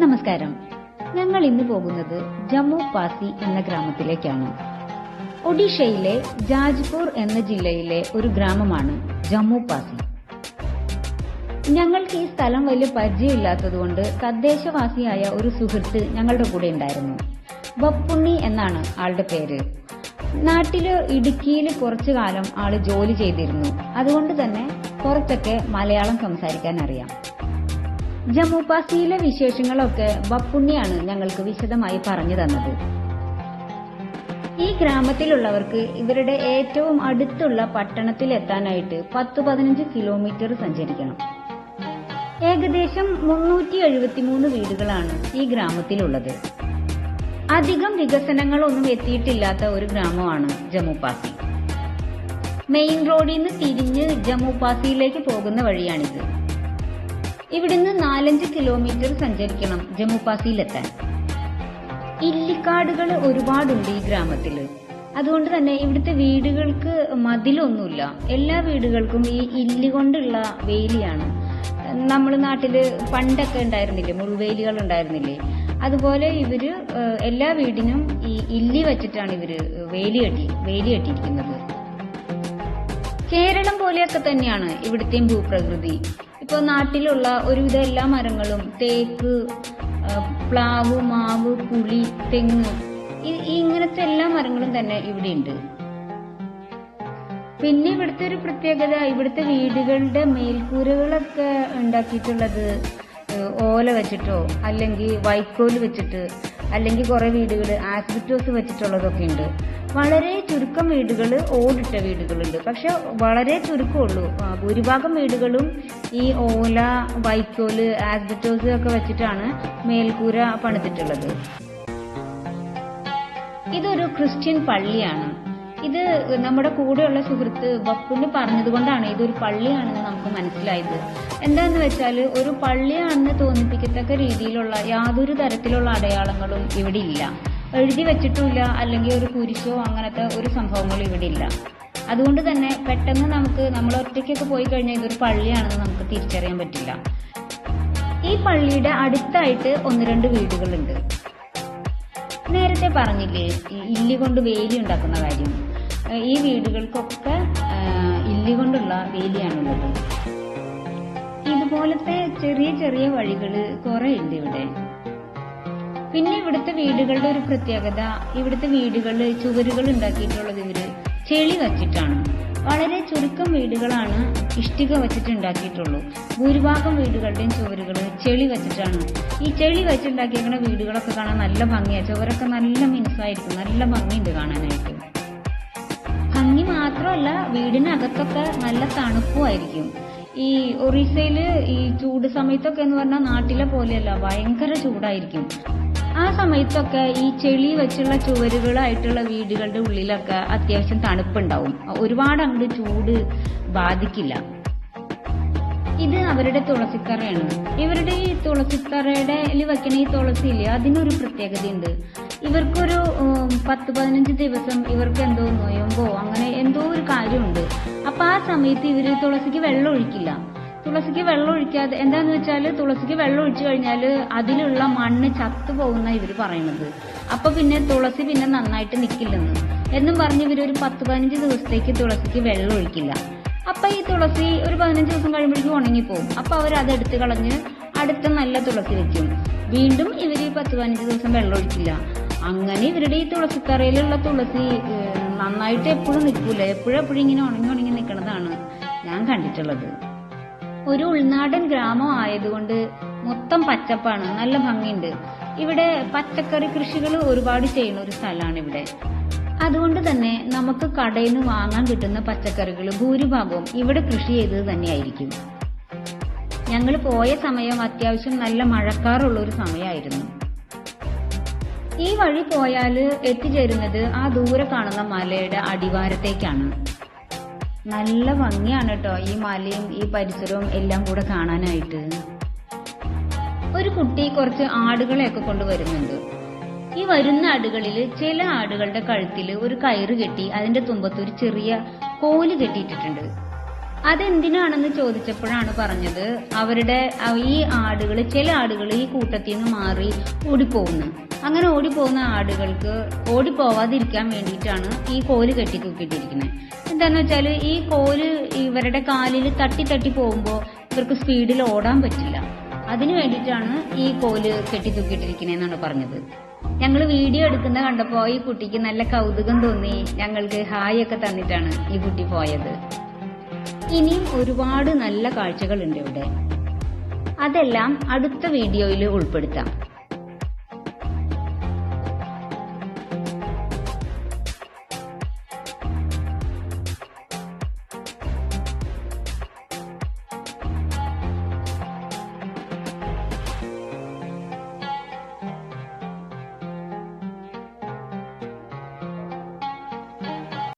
നമസ്കാരം. ഞങ്ങൾ ഇന്ന് പോകുന്നത് ജമ്മു പാസി എന്ന ഗ്രാമത്തിലേക്കാണ്. ഒഡീഷയിലെ ജാജ്പൂർ എന്ന ജില്ലയിലെ ഒരു ഗ്രാമമാണ് ജമ്മു പാസി. ഞങ്ങൾക്ക് ഈ സ്ഥലം വലിയ പരിചയമില്ലാത്തതുകൊണ്ട് തദ്ദേശവാസിയായ ഒരു സുഹൃത്ത് ഞങ്ങളുടെ കൂടെ ഉണ്ടായിരുന്നു. ബപ്പുണ്ണി എന്നാണ് ആളുടെ പേര്. നാട്ടിൽ ഇടുക്കിയിൽ കുറച്ചു കാലം ആൾ ജോലി ചെയ്തിരുന്നു. അതുകൊണ്ട് തന്നെ കുറച്ചൊക്കെ മലയാളം സംസാരിക്കാൻ അറിയാം. ജമ്മു പാസിയിലെ വിശേഷങ്ങളൊക്കെ ബപ്പുണ്ണിയാണ് ഞങ്ങൾക്ക് വിശദമായി പറഞ്ഞു തന്നത്. ഈ ഗ്രാമത്തിലുള്ളവർക്ക് ഇവരുടെ ഏറ്റവും അടുത്തുള്ള പട്ടണത്തിൽ എത്താനായിട്ട് പത്ത് പതിനഞ്ച് കിലോമീറ്റർ സഞ്ചരിക്കണം. ഏകദേശം മുന്നൂറ്റി എഴുപത്തിമൂന്ന് വീടുകളാണ് ഈ ഗ്രാമത്തിലുള്ളത്. അധികം വികസനങ്ങളൊന്നും എത്തിയിട്ടില്ലാത്ത ഒരു ഗ്രാമമാണ് ജമ്മുപാസി മെയിൻ റോഡിൽ നിന്ന് തിരിഞ്ഞ് ജമ്മു പാസിയിലേക്ക് പോകുന്ന വഴിയാണിത്. ഇവിടുന്ന് നാലഞ്ച് കിലോമീറ്റർ സഞ്ചരിക്കണം ജമ്മുപാസിയിലെത്താൻ ഇല്ലിക്കാടുകൾ ഒരുപാടുണ്ട് ഈ ഗ്രാമത്തിൽ. അതുകൊണ്ട് തന്നെ ഇവിടുത്തെ വീടുകൾക്ക് മതിലൊന്നുമില്ല. എല്ലാ വീടുകൾക്കും ഈ ഇല്ലി കൊണ്ടുള്ള വേലിയാണ്. നമ്മൾ നാട്ടിൽ പണ്ടൊക്കെ ഉണ്ടായിരുന്നില്ലേ മുൾവേലികൾ ഉണ്ടായിരുന്നില്ലേ? അതുപോലെ ഇവർ എല്ലാ വീടിനും ഈ ഇല്ലി വെച്ചിട്ടാണ് ഇവർ വേലി കെട്ടി വേലി കെട്ടിയിരിക്കുന്നത്. കേരളം പോലെയൊക്കെ തന്നെയാണ് ഇവിടുത്തെയും ഭൂപ്രകൃതി. ഇപ്പൊ നാട്ടിലുള്ള ഒരുവിധ എല്ലാ മരങ്ങളും തേക്ക് പ്ലാവ് മാവ് പുളി തെങ്ങ് ഇങ്ങനത്തെ എല്ലാ മരങ്ങളും തന്നെ ഇവിടെയുണ്ട്. പിന്നെ ഇവിടുത്തെ ഒരു പ്രത്യേകത ഇവിടുത്തെ വീടുകളുടെ മേൽക്കൂരകളൊക്കെ ഉണ്ടാക്കിയിട്ടുള്ളത് ഓല വെച്ചിട്ടോ അല്ലെങ്കിൽ വൈക്കോൽ വെച്ചിട്ട് അല്ലെങ്കിൽ കുറെ വീടുകൾ ആസ്ബിറ്റോസ് വെച്ചിട്ടുള്ളതൊക്കെ ഉണ്ട്. വളരെ ചുരുക്കം വീടുകൾ ഓടിട്ട വീടുകളുണ്ട്. പക്ഷെ വളരെ ചുരുക്കമുള്ളൂ. ഭൂരിഭാഗം വീടുകളും ഈ ഓല വൈക്കോൽ ആസ്ബറ്റോസ് ഒക്കെ വെച്ചിട്ടാണ് മേൽക്കൂര പണിതിട്ടുള്ളത്. ഇതൊരു ക്രിസ്ത്യൻ പള്ളിയാണ്. ഇത് നമ്മുടെ കൂടെയുള്ള സുഹൃത്ത് ബപ്പുന് പറഞ്ഞതുകൊണ്ടാണ് ഇതൊരു പള്ളിയാണെന്ന് നമുക്ക് മനസ്സിലായത്. എന്താന്ന് വെച്ചാൽ ഒരു പള്ളിയാണെന്ന് തോന്നിപ്പിക്കത്തക്ക രീതിയിലുള്ള യാതൊരു തരത്തിലുള്ള അടയാളങ്ങളും ഇവിടെ ഇല്ല. എഴുതി വെച്ചിട്ടുമില്ല അല്ലെങ്കിൽ ഒരു കുരിശോ അങ്ങനത്തെ ഒരു സംഭവങ്ങളും ഇവിടെ ഇല്ല അതുകൊണ്ട് തന്നെ പെട്ടെന്ന് നമുക്ക് നമ്മൾ ഒറ്റയ്ക്കൊക്കെ പോയി കഴിഞ്ഞാൽ ഇതൊരു പള്ളിയാണെന്ന് നമുക്ക് തിരിച്ചറിയാൻ പറ്റില്ല. ഈ പള്ളിയുടെ അടുത്തായിട്ട് ഒന്ന് രണ്ട് വീടുകളുണ്ട്. നേരത്തെ പറഞ്ഞില്ലേ ഇല്ലി കൊണ്ട് വേലി ഉണ്ടാക്കുന്ന കാര്യം. ഈ വീടുകൾക്കൊക്കെ ഇല്ലി കൊണ്ടുള്ള വേലിയാണുള്ളത്. ഇതുപോലത്തെ ചെറിയ ചെറിയ വഴികൾ കുറെ ഉണ്ട് ഇവിടെ. പിന്നെ ഇവിടുത്തെ വീടുകളുടെ ഒരു പ്രത്യേകത ഇവിടുത്തെ വീടുകളിൽ ചുവരുകൾ ഉണ്ടാക്കിയിട്ടുള്ളത് ഇവർ ചെളി വച്ചിട്ടാണ്. വളരെ ചുരുക്കം വീടുകളാണ് ഇഷ്ടിക വെച്ചിട്ട് ഉണ്ടാക്കിയിട്ടുള്ളൂ. ഭൂരിഭാഗം വീടുകളുടെയും ചുവരുകൾ ചെളി വെച്ചിട്ടാണ്. ഈ ചെളി വെച്ചുണ്ടാക്കിയിരിക്കുന്ന വീടുകളൊക്കെ കാണാൻ നല്ല ഭംഗിയാണ് ചുവരൊക്കെ നല്ല മിനുസമായിരിക്കും നല്ല ഭംഗിയുണ്ട് കാണാനായിട്ട്. ഭംഗി മാത്രമല്ല വീടിനകത്തൊക്കെ നല്ല തണുപ്പുമായിരിക്കും ഈ ഒറീസയിൽ ഈ ചൂട് സമയത്തൊക്കെ എന്ന് പറഞ്ഞാൽ നാട്ടിലെ പോലെയല്ല ഭയങ്കര ചൂടായിരിക്കും. സമയത്തൊക്കെ ഈ ചെളി വെച്ചുള്ള ചുവരുകളായിട്ടുള്ള വീടുകളുടെ ഉള്ളിലൊക്കെ അത്യാവശ്യം തണുപ്പുണ്ടാവും. ഒരുപാട് അങ്ങോട്ട് ചൂട് ബാധിക്കില്ല. ഇത് അവരുടെ തുളസിത്തറയാണ്. ഇവരുടെ ഈ തുളസിത്തറയുടെ വെക്കണ ഈ തുളസി ഇല്ലേ അതിനൊരു പ്രത്യേകതയുണ്ട്. ഇവർക്കൊരു പത്ത് പതിനഞ്ച് ദിവസം ഇവർക്ക് എന്തോ നോയമ്പോ അങ്ങനെ എന്തോ ഒരു കാര്യമുണ്ട്. അപ്പൊ ആ സമയത്ത് ഇവർ തുളസിക്ക് വെള്ളം ഒഴിക്കില്ല. തുളസിക്ക് വെള്ളം ഒഴിക്കാതെ എന്താന്ന് വെച്ചാൽ തുളസിക്ക് വെള്ളം ഒഴിച്ചു കഴിഞ്ഞാൽ അതിലുള്ള മണ്ണ് ചത്തു പോകുന്ന ഇവർ പറയണത് അപ്പൊ പിന്നെ തുളസി പിന്നെ നന്നായിട്ട് നിക്കില്ലെന്ന്. എന്നും പറഞ്ഞ് ഇവർ ഒരു പത്ത് പതിനഞ്ച് ദിവസത്തേക്ക് തുളസിക്ക് വെള്ളം ഒഴിക്കില്ല. അപ്പൊ ഈ തുളസി ഒരു പതിനഞ്ച് ദിവസം കഴിയുമ്പോഴേക്കും ഉണങ്ങിപ്പോകും അപ്പൊ അവർ അത് എടുത്ത് കളഞ്ഞ് അടുത്ത നല്ല തുളസി വെക്കും. വീണ്ടും ഇവർ ഈ പത്ത് പതിനഞ്ച് ദിവസം വെള്ളം ഒഴിക്കില്ല. അങ്ങനെ ഇവരുടെ ഈ തുളസിക്കറയിലുള്ള തുളസി നന്നായിട്ട് എപ്പോഴും നിൽക്കൂല എപ്പോഴും എപ്പോഴും ഇങ്ങനെ ഉണങ്ങി ഉണങ്ങി നിൽക്കുന്നതാണ് ഞാൻ കണ്ടിട്ടുള്ളത്. ഒരു ഉൾനാടൻ ഗ്രാമം ആയതുകൊണ്ട് മൊത്തം പച്ചപ്പാണ്. നല്ല ഭംഗിയുണ്ട്. ഇവിടെ പച്ചക്കറി കൃഷികൾ ഒരുപാട് ചെയ്യുന്ന ഒരു സ്ഥലമാണ് ഇവിടെ. അതുകൊണ്ട് തന്നെ നമുക്ക് കടയിൽ നിന്ന് വാങ്ങാൻ കിട്ടുന്ന പച്ചക്കറികൾ ഭൂരിഭാഗവും ഇവിടെ കൃഷി ചെയ്തത് തന്നെയായിരിക്കും. ഞങ്ങൾ പോയ സമയം അത്യാവശ്യം നല്ല മഴക്കാറുള്ള ഒരു സമയമായിരുന്നു. ഈ വഴി പോയാൽ എത്തിച്ചേരുന്നത് ആ ദൂരെ കാണുന്ന മലയുടെ അടിവാരത്തേക്കാണ്. നല്ല ഭംഗിയാണ് കേട്ടോ ഈ മലയും ഈ പരിസരവും എല്ലാം കൂടെ കാണാനായിട്ട്. ഒരു കുട്ടി കുറച്ച് ആടുകളെയൊക്കെ കൊണ്ടുവരുന്നുണ്ട് ഈ വരുന്ന ആടുകളിൽ ചില ആടുകളുടെ കഴുത്തിൽ ഒരു കയറ് കെട്ടി അതിന്റെ തുമ്പത്ത് ഒരു ചെറിയ കോൽ കെട്ടിയിട്ടിട്ടുണ്ട്. അതെന്തിനാണെന്ന് ചോദിച്ചപ്പോഴാണ് പറഞ്ഞത് അവരുടെ ഈ ആടുകൾ ചില ആടുകൾ ഈ കൂട്ടത്തിൽ നിന്ന് മാറി ഓടിപ്പോകുന്നു അങ്ങനെ ഓടിപ്പോകുന്ന ആടുകൾക്ക് ഓടിപ്പോവാതിരിക്കാൻ വേണ്ടിയിട്ടാണ് ഈ കോൽ കെട്ടി തൂക്കിയിട്ടിരിക്കുന്നത് എന്താന്ന് വെച്ചാൽ ഈ കോൽ ഇവരുടെ കാലിൽ തട്ടി തട്ടി പോകുമ്പോൾ ഇവർക്ക് സ്പീഡിൽ ഓടാൻ പറ്റില്ല. അതിനു വേണ്ടിയിട്ടാണ് ഈ കോൽ തൂക്കിയിട്ടിരിക്കുന്നതെന്നാണ് പറഞ്ഞത്. ഞങ്ങൾ വീഡിയോ എടുക്കുന്ന കണ്ടപ്പോൾ ഈ കുട്ടിക്ക് നല്ല കൗതുകം തോന്നി. ഞങ്ങൾക്ക് ഹായ് ഒക്കെ തന്നിട്ടാണ് ഈ കുട്ടി പോയത്. ഇനിയും ഒരുപാട് നല്ല കാഴ്ചകളുണ്ട് ഇവിടെ. അതെല്ലാം അടുത്ത വീഡിയോയിൽ ഉൾപ്പെടുത്താം.